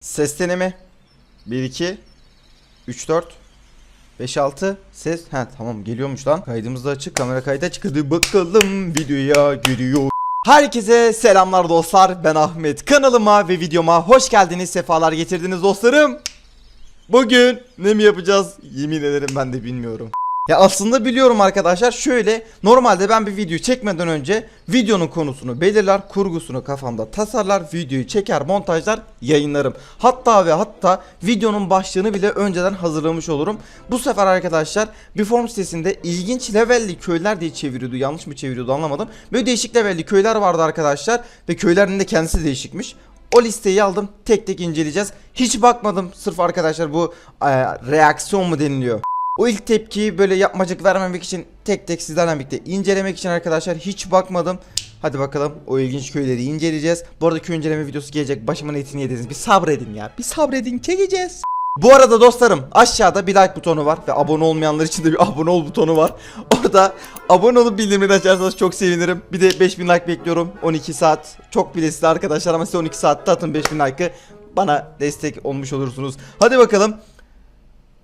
Ses deneme. 1 2 3 4 5 6 ses. Ha tamam geliyormuş lan. Kaydımız da açık. Kamera kaydı açık. Hadi bakalım videoya giriyor. Herkese selamlar dostlar. Ben Ahmet. Kanalıma ve videoma hoş geldiniz. Sefalar getirdiniz dostlarım. Bugün ne mi yapacağız? Yemin ederim ben de bilmiyorum. Ya aslında biliyorum arkadaşlar şöyle normalde ben bir video çekmeden önce videonun konusunu belirler kurgusunu kafamda tasarlar videoyu çeker montajlar yayınlarım. Hatta ve hatta videonun başlığını bile önceden hazırlamış olurum. Bu sefer arkadaşlar bir form sitesinde ilginç levelli köyler diye çeviriyordu yanlış mı çeviriyordu anlamadım. Böyle değişik levelli köyler vardı arkadaşlar ve köylerin de kendisi değişikmiş. O listeyi aldım tek tek inceleyeceğiz. Hiç bakmadım sırf arkadaşlar bu e, reaksiyon mu deniliyor o ilk tepkiyi böyle yapmacık vermemek için tek tek sizlerle birlikte incelemek için arkadaşlar hiç bakmadım. Hadi bakalım o ilginç köyleri inceleyeceğiz. Bu arada köy inceleme videosu gelecek. Başımın etini yediniz. Bir sabredin ya. Bir sabredin. Çekeceğiz. Bu arada dostlarım aşağıda bir like butonu var ve abone olmayanlar için de bir abone ol butonu var. Orada abone olup bildirimleri açarsanız çok sevinirim. Bir de 5000 like bekliyorum. 12 saat. Çok bile size arkadaşlar ama size 12 saatte atın 5000 like'ı. Bana destek olmuş olursunuz. Hadi bakalım.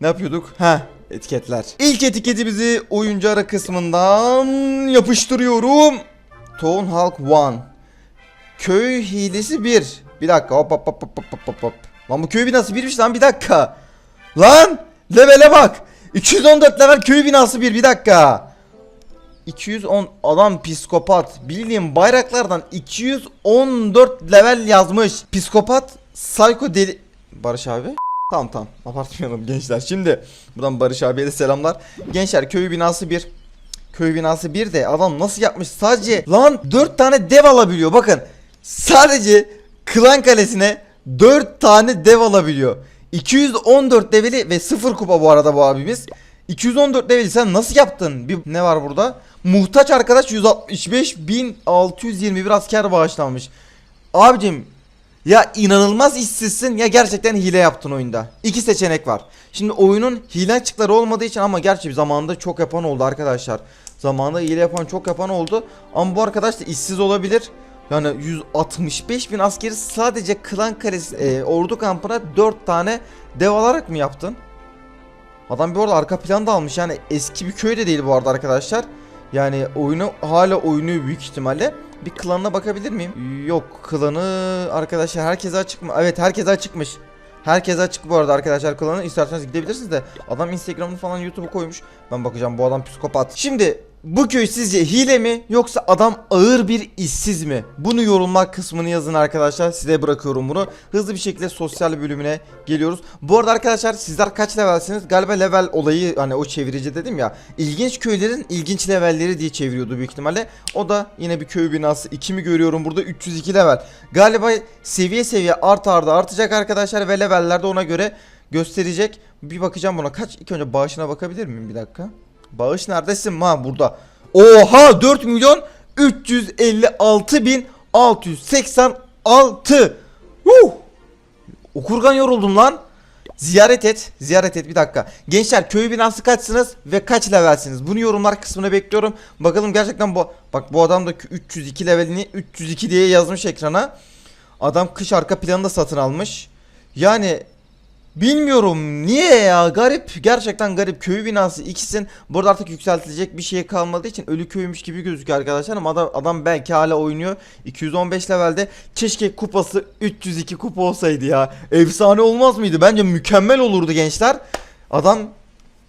Ne yapıyorduk? Ha etiketler. İlk etiketimizi oyuncu ara kısmından yapıştırıyorum. Town Hulk 1. Köy hilesi 1. Bir dakika hop hop hop hop hop hop hop. Lan bu köy binası birmiş lan bir dakika. Lan levele bak. 214 level köy binası bir bir dakika. 210 adam psikopat. Bildiğim bayraklardan 214 level yazmış. Psikopat psycho deli... Barış abi. Tamam tamam abartmayalım gençler. Şimdi buradan Barış abiye de selamlar. Gençler köy binası bir. Köy binası bir de adam nasıl yapmış sadece lan 4 tane dev alabiliyor bakın. Sadece Klan Kalesi'ne 4 tane dev alabiliyor. 214 leveli ve 0 kupa bu arada bu abimiz. 214 leveli sen nasıl yaptın? Bir ne var burada? Muhtaç arkadaş 165.621 asker bağışlanmış. Abicim ya inanılmaz işsizsin ya gerçekten hile yaptın oyunda. İki seçenek var. Şimdi oyunun hile açıkları olmadığı için ama gerçi zamanında çok yapan oldu arkadaşlar. Zamanında hile yapan çok yapan oldu. Ama bu arkadaş da işsiz olabilir. Yani 165 bin askeri sadece klan kalesi e, ordu kampına 4 tane dev alarak mı yaptın? Adam bir orada arka plan da almış yani eski bir köy de değil bu arada arkadaşlar. Yani oyunu hala oynuyor büyük ihtimalle. Bir klanına bakabilir miyim? Yok klanı arkadaşlar herkese açık mı? Evet herkese açıkmış. Herkese açık bu arada arkadaşlar klanı. İsterseniz gidebilirsiniz de adam Instagram'ını falan YouTube'a koymuş. Ben bakacağım bu adam psikopat. Şimdi bu köy sizce hile mi yoksa adam ağır bir işsiz mi? Bunu yorumlar kısmını yazın arkadaşlar. Size bırakıyorum bunu. Hızlı bir şekilde sosyal bölümüne geliyoruz. Bu arada arkadaşlar sizler kaç levelsiniz? Galiba level olayı hani o çevirici dedim ya. İlginç köylerin ilginç levelleri diye çeviriyordu büyük ihtimalle. O da yine bir köy binası. 2 mi görüyorum burada 302 level. Galiba seviye seviye art arda artacak arkadaşlar ve levellerde ona göre gösterecek. Bir bakacağım buna. Kaç ilk önce bağışına bakabilir miyim bir dakika? Bağış neredesin? Ha burada. Oha 4 milyon 356 bin 686. Huh! Okurgan yoruldum lan. Ziyaret et. Ziyaret et bir dakika. Gençler köy binası kaçsınız ve kaç levelsiniz? Bunu yorumlar kısmına bekliyorum. Bakalım gerçekten bu bak bu adam da 302 levelini 302 diye yazmış ekrana. Adam kış arka planını da satın almış. Yani Bilmiyorum niye ya? Garip gerçekten garip. Köy binası ikisin. Burada artık yükseltilecek bir şey kalmadığı için ölü köymüş gibi gözüküyor arkadaşlar. Ama adam, adam belki hala oynuyor. 215 levelde. Keşke kupası 302 kupa olsaydı ya. Efsane olmaz mıydı? Bence mükemmel olurdu gençler. Adam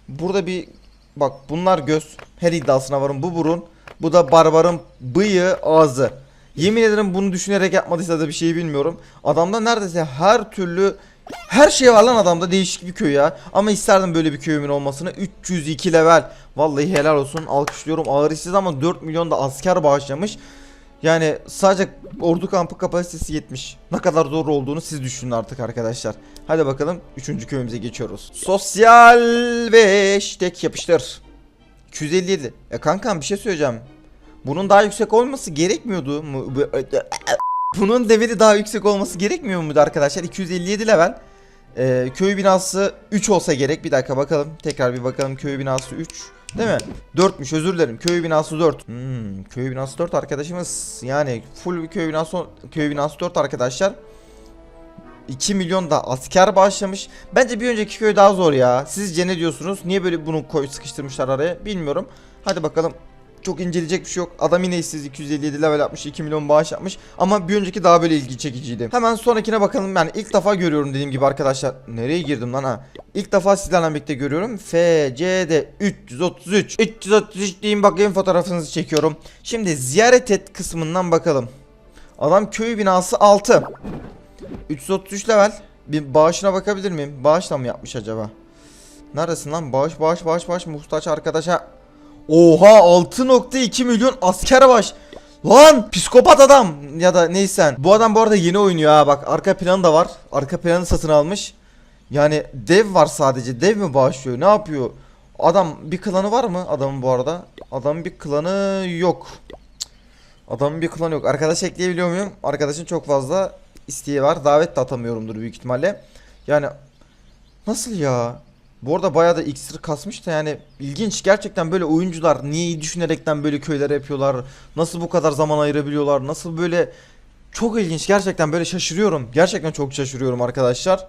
burada bir bak bunlar göz. Her iddiasına varım. Bu burun. Bu da barbarın bıyığı ağzı. Yemin ederim bunu düşünerek yapmadıysa da bir şey bilmiyorum. Adamda neredeyse her türlü her şey var lan adamda değişik bir köy ya. Ama isterdim böyle bir köyümün olmasını. 302 level. Vallahi helal olsun. Alkışlıyorum. Ağır işsiz ama 4 milyon da asker bağışlamış. Yani sadece ordu kampı kapasitesi 70. Ne kadar zor olduğunu siz düşünün artık arkadaşlar. Hadi bakalım 3. köyümüze geçiyoruz. Sosyal ve tek yapıştır. 257. E kankam bir şey söyleyeceğim. Bunun daha yüksek olması gerekmiyordu mu? Bunun deviri daha yüksek olması gerekmiyor muydu arkadaşlar? 257 level. Ee, köy binası 3 olsa gerek. Bir dakika bakalım. Tekrar bir bakalım. Köy binası 3. Değil mi? 4'müş özür dilerim. Köy binası 4. Hmm, köy binası 4 arkadaşımız. Yani full köy binası köy binası 4 arkadaşlar. 2 milyon da asker bağışlamış. Bence bir önceki köy daha zor ya. Sizce ne diyorsunuz? Niye böyle bunu koy sıkıştırmışlar araya bilmiyorum. Hadi bakalım. Çok inceleyecek bir şey yok. Adam yine işsiz 257 level yapmış 2 milyon bağış yapmış. Ama bir önceki daha böyle ilgi çekiciydi. Hemen sonrakine bakalım. Yani ilk defa görüyorum dediğim gibi arkadaşlar. Nereye girdim lan ha? İlk defa sizlerle birlikte görüyorum. FCD 333. 333 diyeyim bakayım fotoğrafınızı çekiyorum. Şimdi ziyaret et kısmından bakalım. Adam köy binası 6. 333 level. Bir bağışına bakabilir miyim? Bağışla mı yapmış acaba? Neredesin lan? Bağış bağış bağış bağış muhtaç arkadaşa. Oha 6.2 milyon asker baş. Lan psikopat adam ya da neysen. Bu adam bu arada yeni oynuyor ha bak arka planı da var. Arka planı satın almış. Yani dev var sadece. Dev mi bağışlıyor? Ne yapıyor? Adam bir klanı var mı adamın bu arada? Adamın bir klanı yok. Adamın bir klanı yok. Arkadaş ekleyebiliyor muyum? Arkadaşın çok fazla isteği var. Davet de atamıyorumdur büyük ihtimalle. Yani nasıl ya? Bu arada bayağı da iksir kasmış da yani ilginç. Gerçekten böyle oyuncular niye düşünerekten böyle köyler yapıyorlar? Nasıl bu kadar zaman ayırabiliyorlar? Nasıl böyle çok ilginç. Gerçekten böyle şaşırıyorum. Gerçekten çok şaşırıyorum arkadaşlar.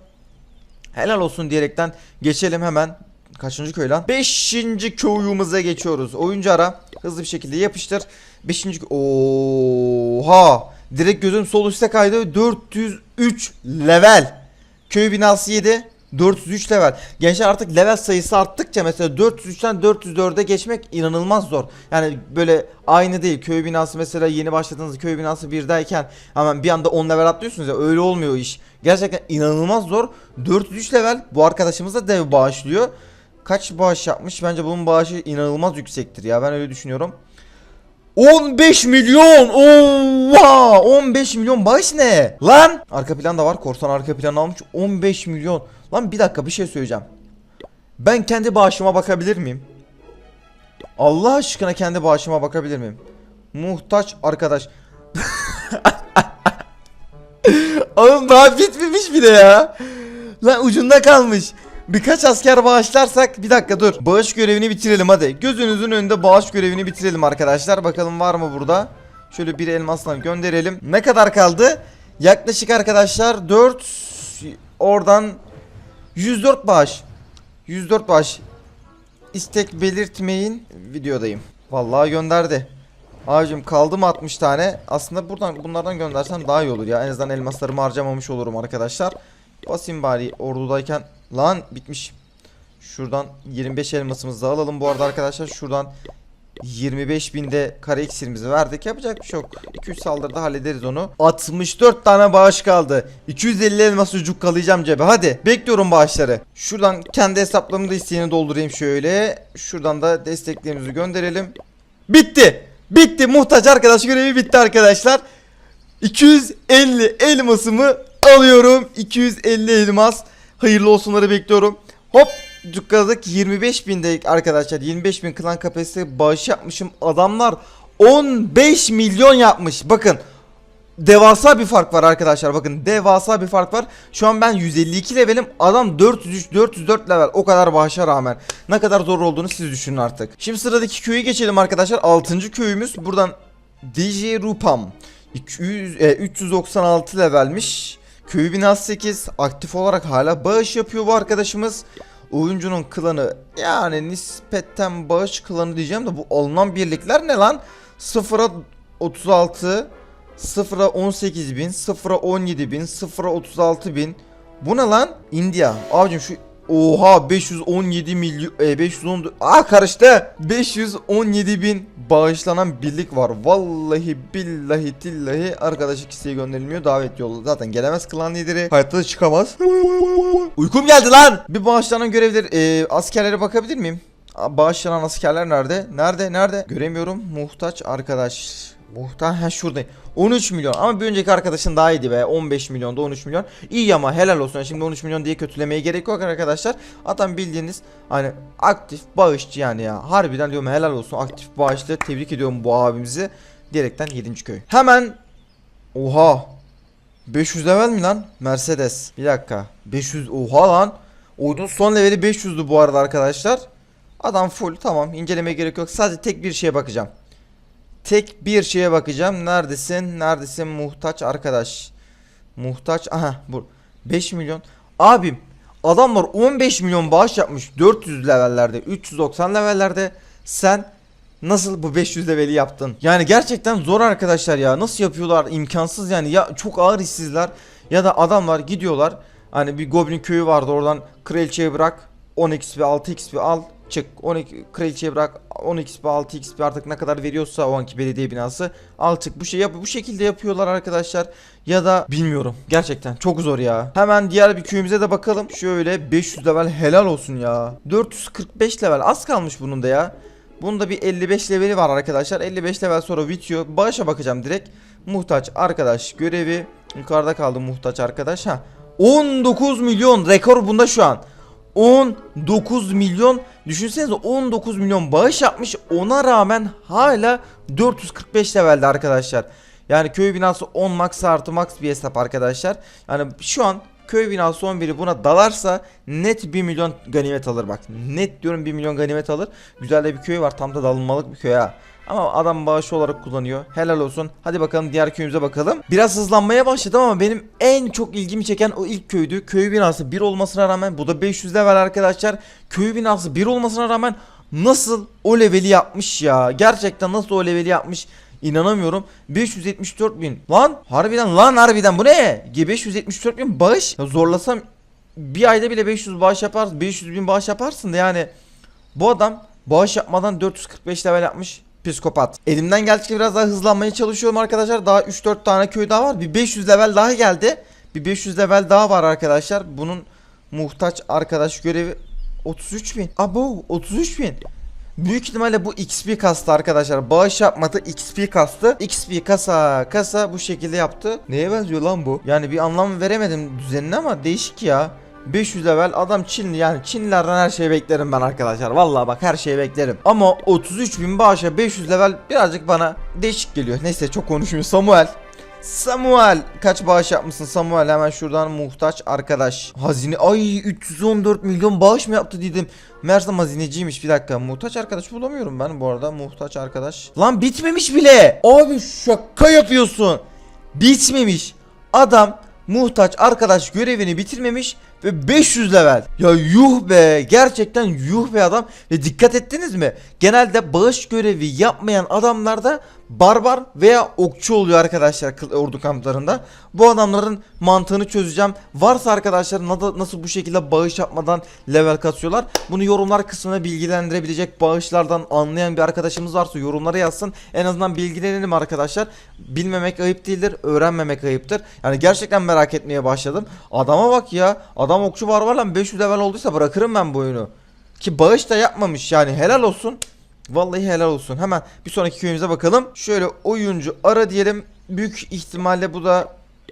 Helal olsun diyerekten geçelim hemen. Kaçıncı köy lan? Beşinci köyümüze geçiyoruz. Oyuncu ara. Hızlı bir şekilde yapıştır. Beşinci Oha! Direkt gözüm sol üstte kaydı. 403 level. Köy binası 7. 403 level. Gençler artık level sayısı arttıkça mesela 403'ten 404'e geçmek inanılmaz zor. Yani böyle aynı değil. Köy binası mesela yeni başladığınız köy binası 1'deyken hemen bir anda 10 level atlıyorsunuz ya öyle olmuyor iş. Gerçekten inanılmaz zor. 403 level bu arkadaşımız da dev bağışlıyor. Kaç bağış yapmış? Bence bunun bağışı inanılmaz yüksektir ya. Ben öyle düşünüyorum. 15 milyon! Oha! 15 milyon bağış ne? Lan! Arka plan da var. Korsan arka plan almış. 15 milyon. Lan bir dakika bir şey söyleyeceğim. Ben kendi bağışıma bakabilir miyim? Allah aşkına kendi bağışıma bakabilir miyim? Muhtaç arkadaş. Oğlum daha bitmemiş bile ya. Lan ucunda kalmış. Birkaç asker bağışlarsak bir dakika dur. Bağış görevini bitirelim hadi. Gözünüzün önünde bağış görevini bitirelim arkadaşlar. Bakalım var mı burada? Şöyle bir elmasla gönderelim. Ne kadar kaldı? Yaklaşık arkadaşlar 4 oradan 104 bağış. 104 bağış. İstek belirtmeyin. Videodayım. Vallahi gönderdi. Abicim kaldı mı 60 tane? Aslında buradan bunlardan göndersem daha iyi olur ya. En azından elmaslarımı harcamamış olurum arkadaşlar. Basayım bari ordudayken. Lan bitmiş. Şuradan 25 elmasımızı da alalım bu arada arkadaşlar. Şuradan 25 binde kare iksirimizi verdik. Yapacak bir şey yok. 2-3 saldırıda hallederiz onu. 64 tane bağış kaldı. 250 elmas sucuk kalayacağım cebe. Hadi bekliyorum bağışları. Şuradan kendi hesaplarımı da isteğini doldurayım şöyle. Şuradan da desteklerimizi gönderelim. Bitti. Bitti. Muhtaç arkadaş görevi bitti arkadaşlar. 250 elmasımı alıyorum. 250 elmas. Hayırlı olsunları bekliyorum. Hop cukkaladık 25 binde arkadaşlar 25 bin klan kapasite bağış yapmışım. Adamlar 15 milyon yapmış. Bakın devasa bir fark var arkadaşlar bakın devasa bir fark var. Şu an ben 152 levelim adam 403 404 level. O kadar bağışa rağmen. Ne kadar zor olduğunu siz düşünün artık. Şimdi sıradaki köyü geçelim arkadaşlar. 6. köyümüz buradan DJ Rupam. 200, e, 396 levelmiş. Köyü binası 8 aktif olarak hala bağış yapıyor bu arkadaşımız. Oyuncunun klanı yani nispetten bağış klanı diyeceğim de bu alınan birlikler ne lan? 0'a 36 0'a 18 bin 0'a 17 bin 0'a 36 bin Bu ne lan? India. Abicim şu Oha 517 milyon e, 510 Aa karıştı 517 bin bağışlanan birlik var Vallahi billahi tillahi Arkadaş ikisiye gönderilmiyor davet yolu Zaten gelemez klan lideri Hayatta da çıkamaz Uykum geldi lan Bir bağışlanan görevleri e, askerlere bakabilir miyim? Bağışlanan askerler nerede? Nerede? Nerede? Göremiyorum. Muhtaç arkadaş. Muhtaç ha şurada. 13 milyon ama bir önceki arkadaşın daha iyiydi be. 15 milyon da 13 milyon. İyi ama helal olsun. Şimdi 13 milyon diye kötülemeye gerek yok arkadaşlar. Adam bildiğiniz hani aktif bağışçı yani ya. Harbiden diyorum helal olsun. Aktif bağışlı. Tebrik ediyorum bu abimizi. Diyerekten 7. köy. Hemen Oha 500 level mi lan? Mercedes. Bir dakika. 500 oha lan. Oyunun son leveli 500'dü bu arada arkadaşlar. Adam full tamam incelemeye gerek yok. Sadece tek bir şeye bakacağım. Tek bir şeye bakacağım. Neredesin? Neredesin muhtaç arkadaş? Muhtaç aha bu. 5 milyon. Abim adamlar 15 milyon bağış yapmış 400 levellerde 390 levellerde sen nasıl bu 500 leveli yaptın? Yani gerçekten zor arkadaşlar ya nasıl yapıyorlar imkansız yani ya çok ağır işsizler ya da adamlar gidiyorlar hani bir goblin köyü vardı oradan kraliçeye bırak 10 XP 6 XP al çık 12 kraliçeye bırak 10 XP 6 XP artık ne kadar veriyorsa o anki belediye binası al çık. Bu şey yap bu şekilde yapıyorlar arkadaşlar. Ya da bilmiyorum gerçekten çok zor ya. Hemen diğer bir köyümüze de bakalım. Şöyle 500 level helal olsun ya. 445 level az kalmış bunun da ya. Bunda bir 55 leveli var arkadaşlar. 55 level sonra bitiyor bağışa bakacağım direkt. Muhtaç arkadaş görevi yukarıda kaldı muhtaç arkadaş. Ha 19 milyon rekor bunda şu an 19 milyon düşünsenize 19 milyon bağış yapmış ona rağmen hala 445 levelde arkadaşlar. Yani köy binası 10 max artı max bir hesap arkadaşlar. Yani şu an köy binası 11'i buna dalarsa net 1 milyon ganimet alır bak. Net diyorum 1 milyon ganimet alır. Güzel de bir köy var tam da dalınmalık bir köy ha. Ama adam bağışı olarak kullanıyor. Helal olsun. Hadi bakalım diğer köyümüze bakalım. Biraz hızlanmaya başladım ama benim en çok ilgimi çeken o ilk köydü. Köy binası 1 olmasına rağmen bu da 500 level arkadaşlar. Köy binası 1 olmasına rağmen nasıl o leveli yapmış ya. Gerçekten nasıl o leveli yapmış. İnanamıyorum. 574 bin. Lan harbiden lan harbiden bu ne? 574 bin bağış. Ya zorlasam bir ayda bile 500 bağış yaparsın. 500 bin bağış yaparsın da yani. Bu adam bağış yapmadan 445 level yapmış. Psikopat. Elimden geldikçe biraz daha hızlanmaya çalışıyorum arkadaşlar. Daha 3-4 tane köy daha var. Bir 500 level daha geldi. Bir 500 level daha var arkadaşlar. Bunun muhtaç arkadaş görevi 33 bin. Abo 33 bin. Büyük ihtimalle bu XP kastı arkadaşlar. Bağış yapmadı XP kastı. XP kasa kasa bu şekilde yaptı. Neye benziyor lan bu? Yani bir anlam veremedim düzenine ama değişik ya. 500 level. Adam Çinli yani Çinlilerden her şeyi beklerim ben arkadaşlar. Vallahi bak her şeyi beklerim. Ama 33 bin bağışa 500 level birazcık bana değişik geliyor. Neyse çok konuşmuyor. Samuel. Samuel. Kaç bağış yapmışsın Samuel? Hemen şuradan muhtaç arkadaş. Hazine. Ay 314 milyon bağış mı yaptı dedim. Meğersem hazineciymiş. Bir dakika. Muhtaç arkadaş bulamıyorum ben bu arada. Muhtaç arkadaş. Lan bitmemiş bile. Abi şaka yapıyorsun. Bitmemiş. Adam muhtaç arkadaş görevini bitirmemiş ve 500 level. Ya yuh be gerçekten yuh be adam. Ve dikkat ettiniz mi? Genelde bağış görevi yapmayan adamlarda barbar veya okçu oluyor arkadaşlar ordu kamplarında. Bu adamların mantığını çözeceğim. Varsa arkadaşlar na- nasıl bu şekilde bağış yapmadan level kasıyorlar. Bunu yorumlar kısmına bilgilendirebilecek bağışlardan anlayan bir arkadaşımız varsa yorumlara yazsın. En azından bilgilenelim arkadaşlar. Bilmemek ayıp değildir, öğrenmemek ayıptır. Yani gerçekten merak etmeye başladım. Adama bak ya. Adam okçu barbarla 500 level olduysa bırakırım ben bu oyunu. Ki bağış da yapmamış yani helal olsun. Vallahi helal olsun. Hemen bir sonraki köyümüze bakalım. Şöyle oyuncu ara diyelim. Büyük ihtimalle bu da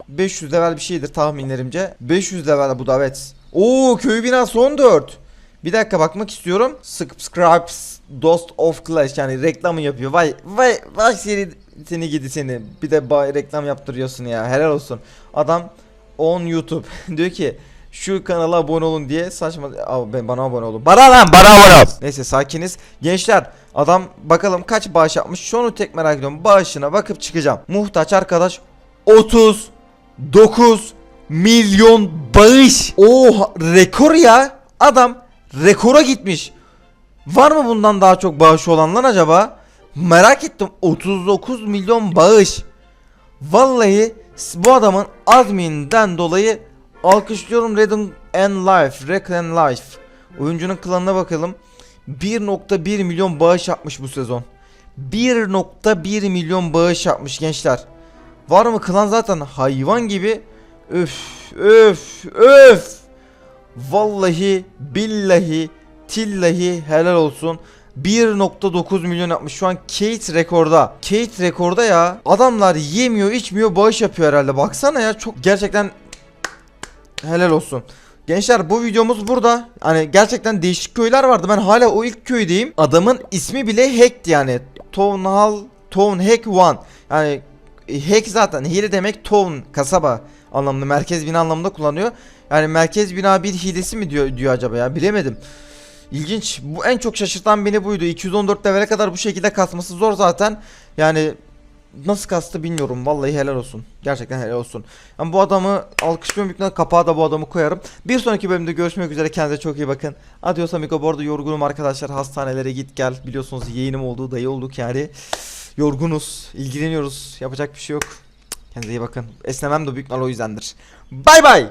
500 level bir şeydir tahminlerimce. 500 level bu da evet. Oo köy binası 14. Bir dakika bakmak istiyorum. Subscribes Dost of Clash yani reklamı yapıyor. Vay vay vay seni seni gidi seni. Bir de reklam yaptırıyorsun ya. Helal olsun. Adam on YouTube diyor ki şu kanala abone olun diye saçma ben bana abone olun. Bana lan bana abone ol. Neyse sakiniz. Gençler adam bakalım kaç bağış yapmış. Şunu tek merak ediyorum. Bağışına bakıp çıkacağım. Muhtaç arkadaş 39 milyon bağış. Oha rekor ya. Adam rekora gitmiş. Var mı bundan daha çok bağış olanlar acaba? Merak ettim. 39 milyon bağış. Vallahi bu adamın adminden dolayı alkışlıyorum Redden and Life. Red and Life. Oyuncunun klanına bakalım. 1.1 milyon bağış yapmış bu sezon. 1.1 milyon bağış yapmış gençler. Var mı klan zaten hayvan gibi. Öf öf öf. Vallahi billahi tillahi helal olsun. 1.9 milyon yapmış. Şu an Kate rekorda. Kate rekorda ya. Adamlar yemiyor, içmiyor, bağış yapıyor herhalde. Baksana ya çok gerçekten helal olsun. Gençler bu videomuz burada. Hani gerçekten değişik köyler vardı. Ben hala o ilk köydeyim. Adamın ismi bile Hack'ti yani. Town Hall, Town Hack One. Yani e, Hack zaten hile demek town kasaba anlamında merkez bina anlamında kullanıyor. Yani merkez bina bir hilesi mi diyor diyor acaba ya bilemedim. İlginç. Bu en çok şaşırtan beni buydu. 214 levele kadar bu şekilde kasması zor zaten. Yani nasıl kastı bilmiyorum. Vallahi helal olsun. Gerçekten helal olsun. Ben bu adamı alkışlıyorum. Büyük kapağa da bu adamı koyarım. Bir sonraki bölümde görüşmek üzere. Kendinize çok iyi bakın. Adios amigo. Bu arada yorgunum arkadaşlar. Hastanelere git gel. Biliyorsunuz yeğenim oldu. Dayı olduk yani. Yorgunuz. ilgileniyoruz. Yapacak bir şey yok. Kendinize iyi bakın. Esnemem de büyük ihtimalle o yüzdendir. Bay bay.